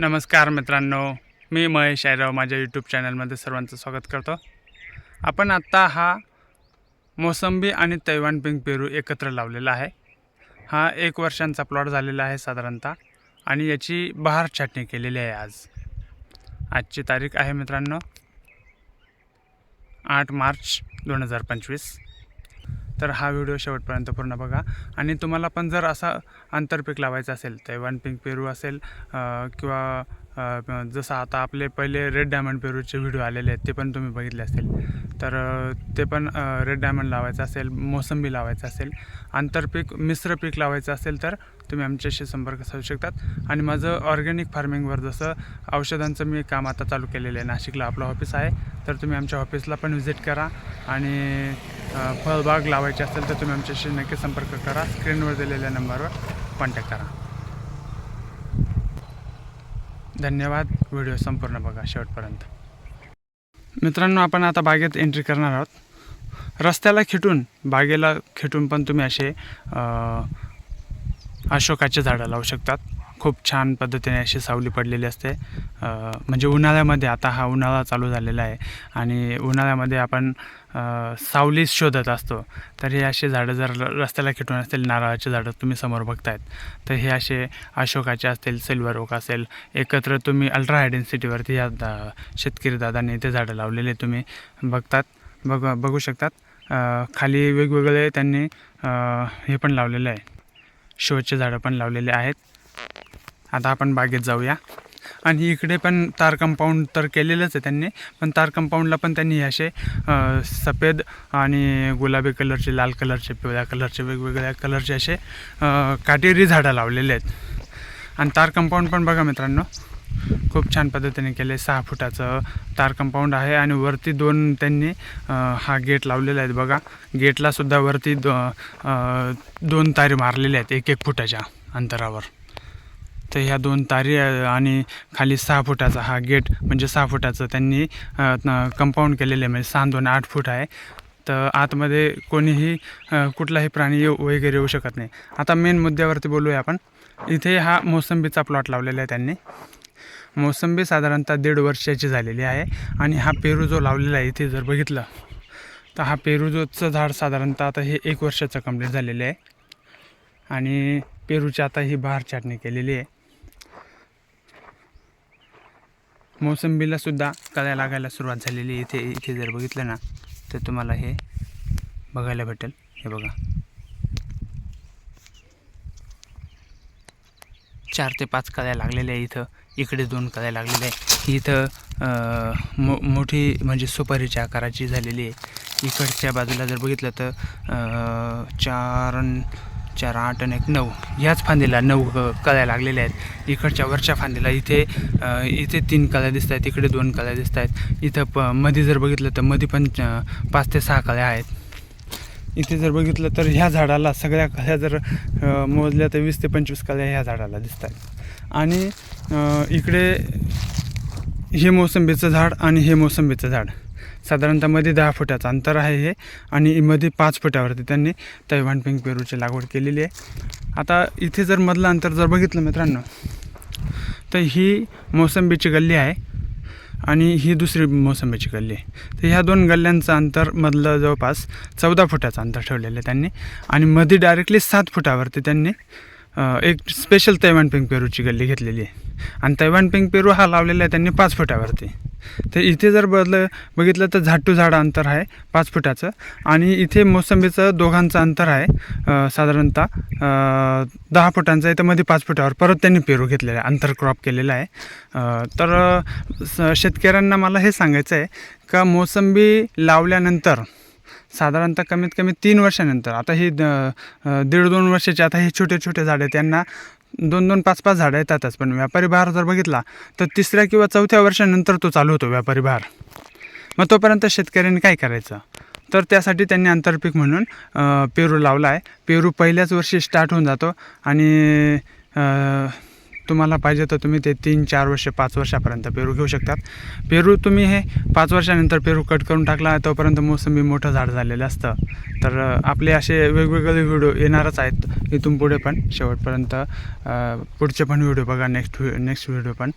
नमस्कार मित्रांनो मी महेश आयराव माझ्या यूट्यूब चॅनलमध्ये सर्वांचं स्वागत करतो. आपण आत्ता हा मोसंबी आणि तैवान पिंक पेरू एकत्र लावलेला आहे. हा एक वर्षांचा प्लॉट झालेला आहे साधारणतः आणि याची बहार छाटणी केलेली आहे आज. आजची तारीख आहे मित्रांनो आठ मार्च दोन हजार पंचवीस. तर हा व्हिडिओ शेवटपर्यंत पूर्ण बघा. आणि तुम्हाला पण जर असा आंतरपीक लावायचं असेल तैवान पिंक पेरू असेल किंवा जसं आता आपले पहिले रेड डायमंड पेरूचे व्हिडिओ आलेले आहेत ते पण तुम्ही बघितले असतील तर ते पण रेड डायमंड लावायचं असेल मोसंबी लावायचं असेल आंतरपीक मिश्र पीक लावायचं असेल तर तुम्ही आमच्याशी संपर्क साधू शकतात. आणि माझं ऑर्गॅनिक फार्मिंगवर जसं औषधांचं मी काम आता चालू केलेलं आहे नाशिकला आपलं ऑफिस आहे तर तुम्ही आमच्या ऑफिसला पण व्हिजिट करा आणि फळबाग लावायची असेल तर तुम्ही आमच्याशी नक्की संपर्क करा. स्क्रीनवर दिलेल्या नंबरवर कॉन्टॅक्ट करा. धन्यवाद. व्हिडिओ संपूर्ण बघा शेवटपर्यंत. मित्रांनो आपण आता बागेत एंट्री करणार आहोत. रस्त्याला खिटून बागेला खिटून पण तुम्ही असे अशोकाचे झाडं लावू शकतात. खूप छान पद्धतीने अशी सावली पडलेली असते. म्हणजे उन्हाळ्यामध्ये आता हा उन्हाळा चालू झालेला आहे आणि उन्हाळ्यामध्ये आपण सावली शोधत असतो. तर हे असे झाडं जर र- रस्त्याला खिटून असतील नारळाचे झाडं तुम्ही समोर बघतायत तर हे असे अशोकाचे असतील सिल्वर ओक असेल एकत्र तुम्ही अल्ट्रा हाय डेन्सिटीवरती या दा शेतकरी दादांनी ते झाडं लावलेले तुम्ही बघतात बघ बघू शकतात. खाली वेगवेगळे त्यांनी हे पण लावलेलं आहे. शोचे झाडं पण लावलेले आहेत. आता आपण बागेत जाऊया. आणि इकडे पण तार कंपाऊंड तर केलेलंच आहे त्यांनी पण तार कंपाऊंडला पण त्यांनी असे सफेद आणि गुलाबी कलरचे लाल कलरचे पिवळ्या कलरचे वेगवेगळ्या कलरचे असे काटेरी झाडं लावलेले आहेत. आणि तार कंपाऊंड पण बघा मित्रांनो खूप छान पद्धतीने केले. सहा फुटाचं तार कंपाऊंड आहे आणि वरती दोन त्यांनी हा गेट लावलेला आहेत बघा. गेटलासुद्धा वरती दो दोन तारी मारलेल्या आहेत एक एक फुटाच्या अंतरावर. तर ह्या दोन तारी आणि खाली सहा फुटाचा हा गेट म्हणजे सहा फुटाचं त्यांनी कंपाऊंड केलेलं आहे. म्हणजे सहा दोन आठ फूट आहे. तर आतमध्ये कोणीही कुठलाही प्राणी येऊ वगैरे येऊ शकत नाही. आता मेन मुद्द्यावरती बोलूया आपण. इथे हा मोसंबीचा प्लॉट लावलेला आहे त्यांनी. मोसंबी साधारणतः दीड वर्षाची झालेली आहे आणि हा पेरू जो लावलेला आहे इथे जर बघितलं तर हा पेरूजोचं झाड साधारणतः आता हे एक वर्षाचं कंप्लीट झालेलं आहे. आणि पेरूची आता ही बहार छाटणी केलेली आहे. मोसंबीला सुद्धा कळ्या लागायला सुरुवात झालेली आहे. इथे इथे जर बघितलं ना तर तुम्हाला हे बघायला भेटेल. हे बघा. चार ते पाच कळ्या लागलेल्या आहे इथं. इकडे दोन कळ्या लागलेल्या आहे. इथं मो मोठी म्हणजे सुपारीच्या आकाराची झालेली आहे. इकडच्या बाजूला जर बघितलं तर चार चार आठ आणि एक नऊ. ह्याच फांदीला नऊ कळ्या लागलेल्या आहेत. इकडच्या वरच्या फांदीला इथे इथे तीन कळ्या दिसत आहेत इकडे दोन कळ्या दिसत आहेत. इथं प मध्ये जर बघितलं तर मध्ये पण पाच ते सहा कळ्या आहेत. इथे जर बघितलं तर ह्या झाडाला सगळ्या कळ्या जर मोजल्या तर वीस ते पंचवीस कळ्या ह्या झाडाला दिसत आहेत. आणि इकडे हे मोसंबीचं झाड आणि हे मोसंबीचं झाड. साधारणतः मध्ये दहा फुटाचं अंतर आहे हे आणि मध्ये पाच फुटावरती त्यांनी तैवान पिंक पेरूची लागवड केलेली आहे. आता इथे जर मधलं अंतर जर बघितलं मित्रांनो तर ही मोसंबीची गल्ली आहे आणि ही दुसरी मोसंबीची गल्ली आहे. तर ह्या दोन गल्ल्यांचं अंतर मधलं जवळपास चौदा फुटाचं अंतर ठेवलेलं आहे त्यांनी आणि मध्ये डायरेक्टली सात फुटावरती त्यांनी एक स्पेशल तैवान पिंक पेरूची गल्ली घेतलेली आहे. आणि तैवान पिंक पेरू हा लावलेला आहे त्यांनी पाच फुटावरती. तर इथे जर बदलं बघितलं तर झाड टू झाड अंतर आहे पाच फुटाचं. आणि इथे मोसंबीचं दोघांचं अंतर आहे साधारणतः दहा फुटांचं आहे तर मध्ये पाच फुटावर. परत त्यांनी पेरू घेतलेलं आहे अंतर क्रॉप केलेलं आहे. तर स- शेतकऱ्यांना मला हे सांगायचं आहे का मोसंबी लावल्यानंतर साधारणतः कमीत कमी तीन वर्षानंतर आता ही द- दीड दोन वर्षाचे आता हे छोटे छोटे झाडं आहेत त्यांना दोन दोन पाच पाच झाडं येतातच. पण व्यापारी बहार जर बघितला तर तिसऱ्या किंवा चौथ्या वर्षानंतर तो चालू होतो व्यापारी बहार मग तोपर्यंत शेतकऱ्यांनी काय करायचं? तर त्यासाठी त्यांनी आंतरपीक म्हणून पेरू लावला आहे पेरू पहिल्याच वर्षी स्टार्ट होऊन जातो आणि तुम्हाला पाहिजे तर तुम्ही ते तीन चार वर्ष पाच वर्षापर्यंत पेरू घेऊ शकतात. पेरू तुम्ही हे पाच वर्षानंतर पेरू कट करून टाकला तोपर्यंत मोसंबी मोठं झाड झालेलं असतं. तर आपले असे वेगवेगळे व्हिडिओ येणारच आहेत इथून पुढे पण शेवटपर्यंत पुढचे पण व्हिडिओ बघा नेक्स्ट नेक्स्ट व्हिडिओ पण.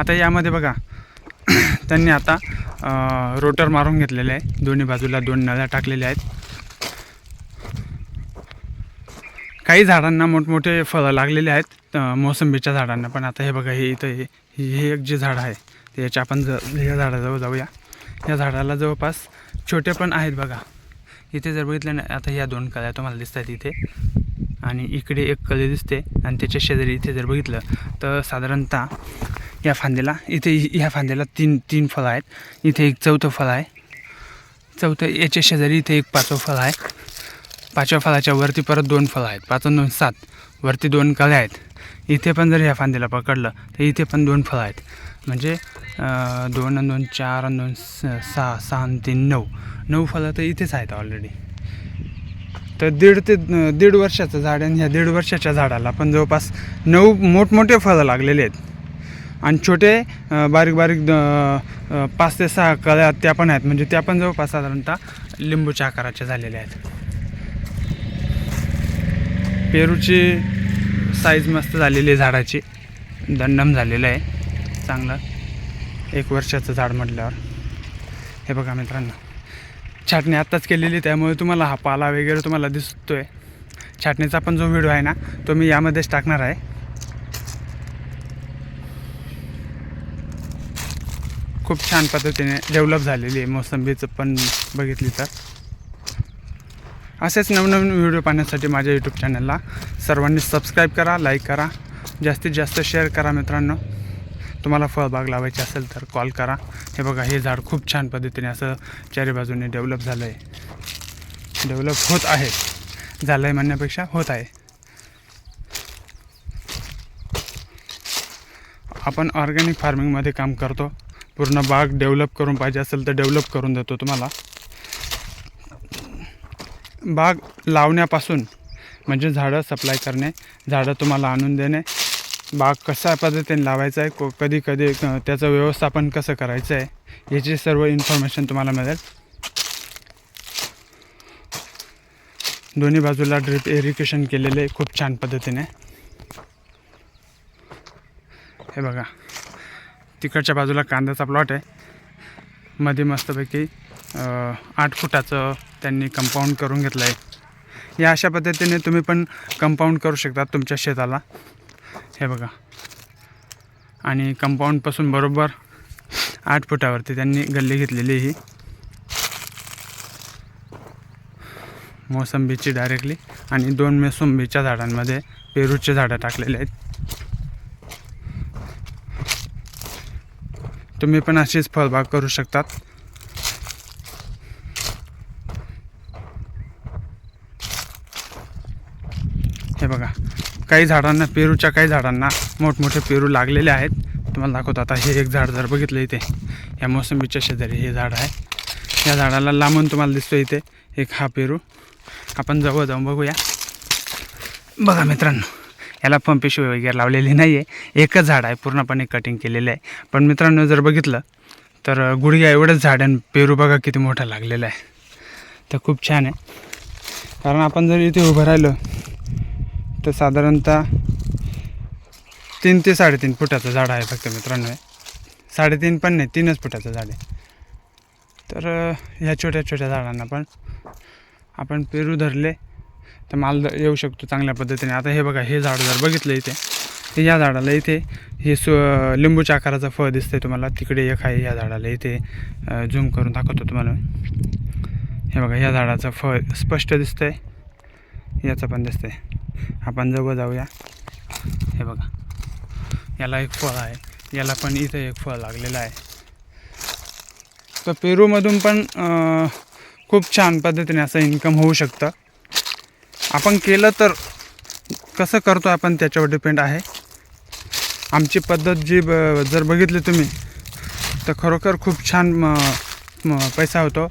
आता यामध्ये बघा त्यांनी आता रोटर मारून घेतलेले आहे. दोन्ही बाजूला दोन नळ्या टाकलेल्या आहेत. काही झाडांना मोठमोठे फळं लागलेले आहेत. मोसंबीच्या झाडांना. पण आता हे बघा हे इथं हे हे एक जे झाड आहे ते याच्या आपण ज या झाडाजवळ जाऊया. या झाडाला जवळपास छोटे पण आहेत बघा. इथे जर बघितलं ना आता ह्या दोन कळ्या तुम्हाला दिसतात इथे. आणि इकडे एक कळी दिसते आणि त्याच्या शेजारी इथे जर बघितलं तर साधारणतः या फांद्याला इथे ह्या फांद्याला तीन तीन फळं आहेत. इथे एक चौथं फळ आहे. चौथं याच्या शेजारी इथे एक पाचवं फळ आहे. पाचव्या फळाच्या वरती परत दोन फळं आहेत. पाच दोन सात. वरती दोन कळ्या आहेत. इथे पण जर ह्या फांदीला पकडलं तर इथे पण दोन फळं आहेत. म्हणजे दोन आणि दोन चार आणि दोन स- सहा सहा आणि तीन नऊ. नऊ फळं तर इथेच आहेत ऑलरेडी तर दीड ते दीड वर्षाचं झाड आणि ह्या दीड वर्षाच्या झाडाला पण जवळपास नऊ मोठमोठे फळं लागलेले आहेत. आणि छोटे बारीक बारीक पाच ते सहा कळ्या त्या पण आहेत. म्हणजे त्या पण जवळपास साधारणतः लिंबूच्या आकाराच्या झालेल्या आहेत. पेरूची साईज मस्त झालेली आहे झाडाची. दंडम झालेलं आहे. चांगलं. एक वर्षाचं झाड म्हटल्यावर. हे बघा मित्रांनो. छाटणी आत्ताच केलेली आहे, त्यामुळे तुम्हाला हा पाला वगैरे तुम्हाला दिसतो आहे छाटणीचा पण जो व्हिडिओ आहे ना तो मी यामध्येच टाकणार आहे. खूप छान पद्धतीने डेव्हलप झालेली आहे मोसंबीचं पण बघितली तर. असेच नवनवीन व्हिडिओ पाहण्यासाठी माझ्या यूट्यूब चॅनलला सर्वांनी सबस्क्राईब करा लाईक करा जास्तीत जास्त शेअर करा मित्रांनो. तुम्हाला फळबाग लावायची असेल तर कॉल करा. हे बघा हे झाड खूप छान पद्धतीने असं चारी बाजूने डेव्हलप झालं आहे डेव्हलप होत आहे. झालं आहे म्हणण्यापेक्षा होत आहे. आपण ऑर्गॅनिक फार्मिंगमध्ये काम करतो. पूर्ण बाग डेव्हलप करून पाहिजे असेल तर डेव्हलप करून देतो तुम्हाला. बाग लावण्यापासून म्हणजे झाडं सप्लाय करणे झाडं तुम्हाला आणून देणे. बाग कशा पद्धतीने लावायचं आहे को कधी कधी क- त्याचं व्यवस्थापन कसं करायचं आहे याची सर्व इन्फॉर्मेशन तुम्हाला मिळेल. दोन्ही बाजूला ड्रिप इरिगेशन केलेले आहे खूप छान पद्धतीने. हे बघा तिकडच्या बाजूला कांद्याचा प्लॉट आहे. मध्ये मस्तपैकी आठ फुटाचं त्यांनी कंपाऊंड करून घेतलं आहे या अशा पद्धतीने तुम्ही पण कंपाऊंड करू शकता तुमच्या शेताला. हे बघा. आणि कंपाऊंडपासून बरोबर आठ फुटावरती त्यांनी गल्ली घेतलेली ही. मोसंबीची डायरेक्टली आणि दोन मोसंबीच्या झाडांमध्ये पेरूचे झाडं टाकलेले आहेत. तुम्ही पण अशीच फळबाग करू शकतात. हे बघा काही झाडांना पेरूच्या काही झाडांना मोठमोठे पेरू लागलेले आहेत. तुम्हाला दाखवतो आता हे एक झाड जर बघितलं इथे या मोसंबीच्या शेजारी हे झाड आहे. या झाडाला लांबून तुम्हाला दिसतो इथे एक हा पेरू. आपण जवळ जाऊन बघूया. बघा मित्रांनो याला पंपेशिवाय वगैरे लावलेली नाही आहे एकच झाड आहे पूर्णपणे कटिंग केलेलं आहे. पण मित्रांनो जर बघितलं तर गुडघ्या एवढंच झाड आहे आणि पेरू बघा किती मोठा लागलेला आहे. तर खूप छान आहे. कारण आपण जर इथे उभं राहिलो तर साधारणतः तीन ते साडेतीन फुटाचं झाड आहे फक्त मित्रांनो साडेतीन पण नाही तीनच फुटाचं झाड आहे. तर ह्या छोट्या छोट्या झाडांना पण आपण पेरू धरले. तर माल येऊ शकतो चांगल्या पद्धतीने. आता हे बघा हे झाड जर बघितलं इथे तर या झाडाला इथे हे सु लिंबूच्या आकाराचं फळ दिसतंय तुम्हाला. तिकडे एक आहे या झाडाला इथे झूम करून दाखवतो तुम्हाला हे बघा या झाडाचं फळ स्पष्ट दिसतंय. याचं पण दिसतंय. आपण जवळ जाऊया. हे बघा. याला एक फळ आहे. याला पण इथं एक फळ लागलेलं आहे. तर पेरूमधून पण खूप छान पद्धतीने असं इन्कम होऊ शकतं. आपण केलं तर कसं करतो आपण त्याच्यावर डिपेंड आहे. आमची पद्धत जी ब जर बघितली तुम्ही तर खरोखर खूप छान म, म, पैसा होतो.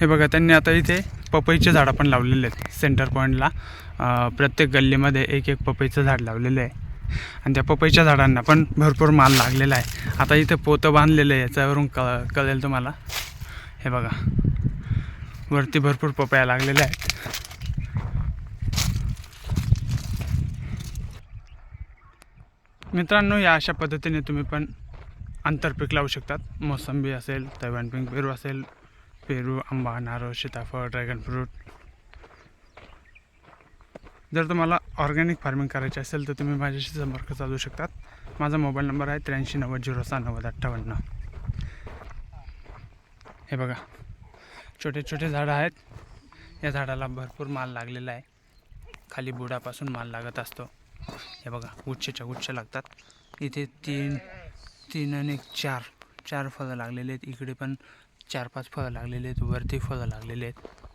हे. बघा त्यांनी आता इथे पपईचे झाडं पण लावलेले आहेत सेंटर पॉईंटला प्रत्येक गल्लीमध्ये एक एक पपईचं झाड लावलेलं आहे. आणि त्या पपईच्या झाडांना पण भरपूर माल लागलेला आहे. आता इथं पोतं बांधलेलं आहे याच्यावरून क कळेल तुम्हाला. हे बघा. वरती भरपूर पपया लागलेल्या आहेत. मित्रांनो या अशा पद्धतीने तुम्ही पण आंतरपीक लावू शकतात. मोसंबी असेल तैवान पिंक पेरू असेल पेरू आंबा नारळ सीताफळ ड्रॅगन फ्रूट जर तुम्हाला ऑर्गॅनिक फार्मिंग करायचे असेल तर तुम्ही माझ्याशी संपर्क साधू शकतात. माझा मोबाईल नंबर आहे त्र्याऐंशी नव्वद झिरो सहा नव्वद अठ्ठावन्न. हे बघा छोटे छोटे झाडं आहेत. या झाडाला भरपूर माल लागलेला आहे. खाली बुडापासून माल लागत असतो. हे बघा गुच्छेच्या गुच्छ लागतात. इथे तीन तीन आणि चार चार फळं लागलेले आहेत. इकडे पण चार पाच फळं लागलेले आहेत. वरती फळं लागलेले आहेत.